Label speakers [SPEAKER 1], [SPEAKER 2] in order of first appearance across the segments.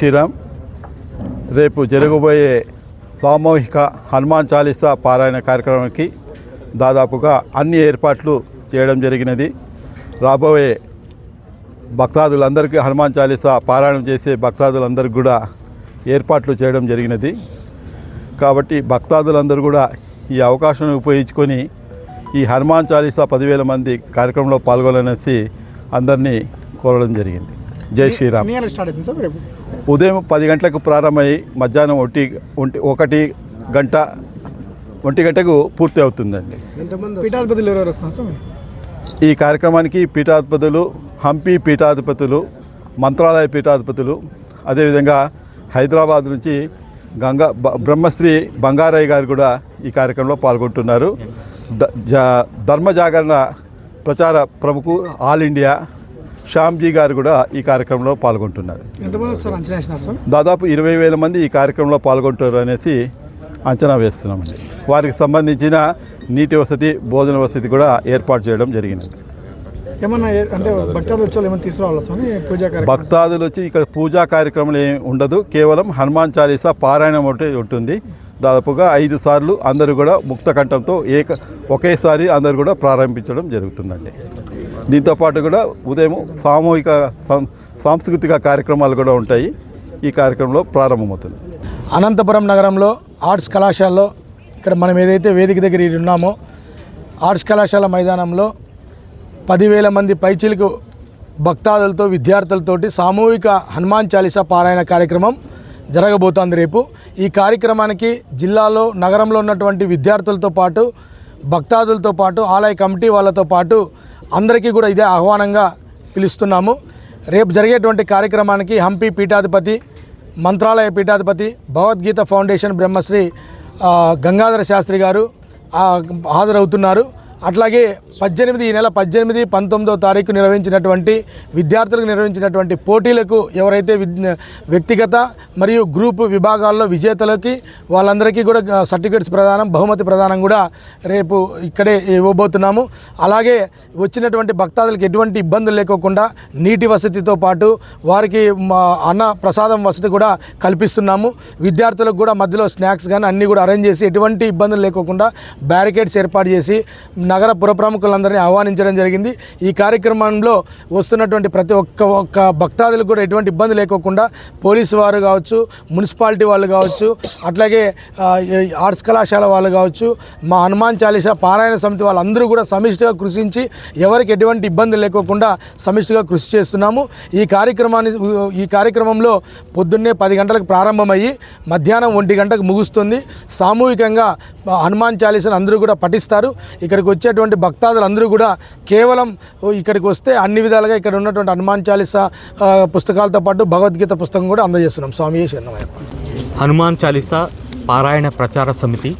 [SPEAKER 1] శ్రీరామ్ రేపు జరగబోయే సామూహిక హనుమాన్ చాలీసా పారాయణ కార్యక్రమానికి దాదాపుగా అన్ని ఏర్పాట్లు చేయడం జరిగినది. రాబోయే భక్తాదులందరికీ హనుమాన్ చాలీసా పారాయణం చేసే భక్తాదులందరికీ కూడా ఏర్పాట్లు చేయడం జరిగినది. కాబట్టి భక్తాదులందరూ కూడా ఈ అవకాశాన్ని ఉపయోగించుకొని ఈ హనుమాన్ చాలీసా పదివేల మంది కార్యక్రమంలో పాల్గొనాలనేసి అందరినీ కోరడం జరిగింది. జై శ్రీరామ్. ఉదయం పది గంటలకు ప్రారంభమై మధ్యాహ్నం ఒంటి ఒంటి ఒకటి గంట ఒంటి గంటకు పూర్తి అవుతుందండి. ఈ కార్యక్రమానికి పీఠాధిపతులు హంపి పీఠాధిపతులు మంత్రాలయ పీఠాధిపతులు అదేవిధంగా హైదరాబాద్ నుంచి గంగా బ్రహ్మశ్రీ బంగారయ్య గారు కూడా ఈ కార్యక్రమంలో పాల్గొంటున్నారు. ధర్మ జాగరణ ప్రచార ప్రముఖు ఆల్ ఇండియా శ్యామ్జీ గారు కూడా ఈ కార్యక్రమంలో పాల్గొంటున్నారు. దాదాపు ఇరవై వేల మంది ఈ కార్యక్రమంలో పాల్గొంటారు అనేసి అంచనా వేస్తున్నామండి. వారికి సంబంధించిన నీటి వసతి భోజన వసతి కూడా ఏర్పాటు చేయడం జరిగింది.
[SPEAKER 2] ఏమన్నా ఏ- అంటే భక్తాదులు వచ్చే వాళ్ళు ఏమైనా తీసుకురావాలా స్వామి? పూజా కార్యక్రమం?
[SPEAKER 1] భక్తాదులు వచ్చి ఇక్కడ పూజా కార్యక్రమం ఏం ఉండదు. కేవలం హనుమాన్ చాలీసా పారాయణం ఒకటి ఉంటుంది. దాదాపుగా ఐదు సార్లు అందరూ కూడా ముక్త కంఠంతో ఏక ఒకేసారి అందరూ కూడా ప్రారంభించడం జరుగుతుందండి. దీంతో పాటు కూడా ఉదయం సామూహిక సాంస్కృతిక కార్యక్రమాలు కూడా ఉంటాయి. ఈ కార్యక్రమంలో ప్రారంభమవుతుంది.
[SPEAKER 2] అనంతపురం నగరంలో ఆర్ట్స్ కళాశాలలో ఇక్కడ మనం ఏదైతే వేదిక దగ్గర ఉన్నామో ఆర్ట్స్ కళాశాల మైదానంలో పదివేల మంది పైచిలకు భక్తాదులతో విద్యార్థులతోటి సామూహిక హనుమాన్ చాలీసా పారాయణ కార్యక్రమం జరగబోతోంది రేపు. ఈ కార్యక్రమానికి జిల్లాలో నగరంలో ఉన్నటువంటి విద్యార్థులతో పాటు భక్తాదులతో పాటు ఆలయ కమిటీ వాళ్ళతో పాటు అందరికీ కూడా ఇదే ఆహ్వానంగా పిలుస్తున్నాము. రేపు జరిగేటువంటి కార్యక్రమానికి హంపి పీఠాధిపతి మంత్రాలయ పీఠాధిపతి భగవద్గీత ఫౌండేషన్ బ్రహ్మశ్రీ గంగాధర శాస్త్రి గారు హాజరవుతున్నారు. అట్లాగే పద్దెనిమిది ఈ నెల పద్దెనిమిది పంతొమ్మిదో తారీఖు నిర్వహించినటువంటి విద్యార్థులకు నిర్వహించినటువంటి పోటీలకు ఎవరైతే విద్- వ్యక్తిగత మరియు గ్రూప్ విభాగాల్లో విజేతలకి వాళ్ళందరికీ కూడా సర్టిఫికేట్స్ ప్రదానం బహుమతి ప్రదానం కూడా రేపు ఇక్కడే ఇవ్వబోతున్నాము. అలాగే వచ్చినటువంటి భక్తాదులకు ఎటువంటి ఇబ్బందులు లేకోకుండా నీటి వసతితో పాటు వారికి మా అన్న ప్రసాదం వసతి కూడా కల్పిస్తున్నాము. విద్యార్థులకు కూడా మధ్యలో స్నాక్స్ కానీ అన్నీ కూడా అరేంజ్ చేసి ఎటువంటి ఇబ్బందులు లేకోకుండా బ్యారికేడ్స్ ఏర్పాటు చేసి నగర పుర ప్రముఖులందరినీ ఆహ్వానించడం జరిగింది. ఈ కార్యక్రమంలో వస్తున్నటువంటి ప్రతి ఒక్క ఒక్క భక్తాదులకు కూడా ఎటువంటి ఇబ్బంది లేకోకుండా పోలీసు వారు కావచ్చు మున్సిపాలిటీ వాళ్ళు కావచ్చు అట్లాగే ఆర్ట్స్ కళాశాల వాళ్ళు కావచ్చు మా హనుమాన్ చాలీసా పారాయణ సమితి వాళ్ళందరూ కూడా సమిష్టిగా కృషించి ఎవరికి ఎటువంటి ఇబ్బంది లేకోకుండా సమిష్టిగా కృషి చేస్తున్నాము. ఈ కార్యక్రమాన్ని ఈ కార్యక్రమంలో పొద్దున్నే పది గంటలకు ప్రారంభమయ్యి మధ్యాహ్నం ఒంటి గంటకు ముగుస్తుంది. సామూహికంగా హనుమాన్ చాలీసాను అందరూ కూడా పఠిస్తారు. ఇక్కడికి వచ్చేటువంటి భక్తాదులందరూ కూడా కేవలం ఇక్కడికి వస్తే అన్ని విధాలుగా ఇక్కడ ఉన్నటువంటి హనుమాన్ చాలీసా పుస్తకాలతో పాటు భగవద్గీత పుస్తకం కూడా అందజేస్తున్నాం. స్వామి శరణమయ్య
[SPEAKER 3] హనుమాన్ చాలీస పారాయణ ప్రచార సమితి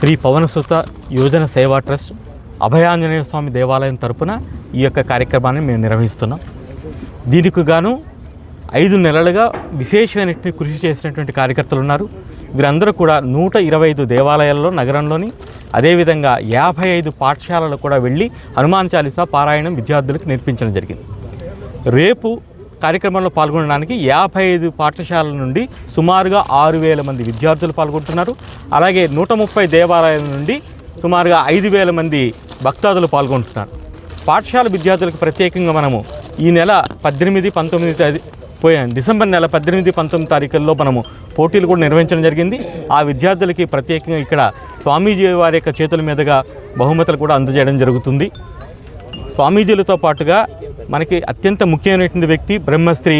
[SPEAKER 3] శ్రీ పవనసుత యోజన సేవా ట్రస్ట్ అభయాంజనేయ స్వామి దేవాలయం తరపున ఈ యొక్క కార్యక్రమాన్ని మేము నిర్వహిస్తున్నాం. దీనికి గాను ఐదు నెలలుగా విశేషమైనటువంటి కృషి చేసినటువంటి కార్యకర్తలు ఉన్నారు. వీరందరూ కూడా నూట ఇరవై ఐదు దేవాలయాల్లో నగరంలోని అదేవిధంగా యాభై ఐదు పాఠశాలలు కూడా వెళ్ళి హనుమాన్ చాలీసా పారాయణం విద్యార్థులకు నేర్పించడం జరిగింది. రేపు కార్యక్రమంలో పాల్గొనడానికి యాభై ఐదు పాఠశాలల నుండి సుమారుగా ఆరు వేల మంది విద్యార్థులు పాల్గొంటున్నారు. అలాగే నూట ముప్పై దేవాలయాల నుండి సుమారుగా ఐదు వేల మంది భక్తాదులు పాల్గొంటున్నారు. పాఠశాల విద్యార్థులకు ప్రత్యేకంగా మనము ఈ నెల పద్దెనిమిది పంతొమ్మిది పోయాను పోయే డిసెంబర్ నెల పద్దెనిమిది పంతొమ్మిది తారీఖుల్లో మనము పోటీలు కూడా నిర్వహించడం జరిగింది. ఆ విద్యార్థులకి ప్రత్యేకంగా ఇక్కడ స్వామీజీ వారి యొక్క చేతుల మీదుగా బహుమతులు కూడా అందజేయడం జరుగుతుంది. స్వామీజీలతో పాటుగా మనకి అత్యంత ముఖ్యమైనటువంటి వ్యక్తి బ్రహ్మశ్రీ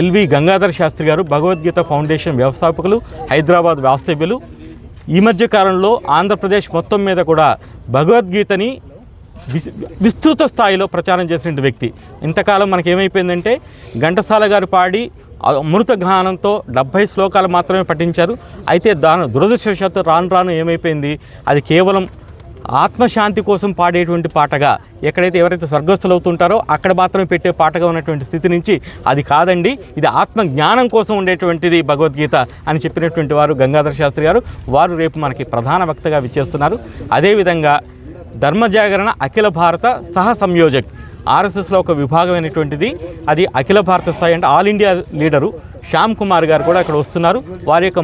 [SPEAKER 3] ఎల్వి గంగాధర్ శాస్త్రి గారు భగవద్గీత ఫౌండేషన్ వ్యవస్థాపకులు హైదరాబాద్ వాస్తవ్యులు. ఈ మధ్య కాలంలో ఆంధ్రప్రదేశ్ మొత్తం మీద కూడా భగవద్గీతని విస్తృత స్థాయిలో ప్రచారం చేసిన వ్యక్తి. ఇంతకాలం మనకి ఏమైపోయిందంటే ఘంటసాల గారు పాడి అమృత గానంతో డెబ్భై శ్లోకాలు మాత్రమే పఠించారు. అయితే దాని దురదృష్టవశాత్తు రాను రాను ఏమైపోయింది? అది కేవలం ఆత్మశాంతి కోసం పాడేటువంటి పాటగా ఎక్కడైతే ఎవరైతే స్వర్గస్థులు అవుతుంటారో అక్కడ మాత్రమే పెట్టే పాటగా ఉన్నటువంటి స్థితి నుంచి అది కాదండి. ఇది ఆత్మ జ్ఞానం కోసం ఉండేటువంటిది భగవద్గీత అని చెప్పినటువంటి వారు గంగాధర శాస్త్రి గారు. వారు రేపు మనకి ప్రధాన వక్తగా విచ్చేస్తున్నారు. అదేవిధంగా ధర్మ జాగరణ అఖిల భారత సహ సంయోజక్. ఆర్ఎస్ఎస్లో ఒక విభాగమైనటువంటిది. అది అఖిల భారత స్థాయి అంటే all India leader Shyam Kumar గారు కూడా అక్కడ వస్తున్నారు. వారి యొక్క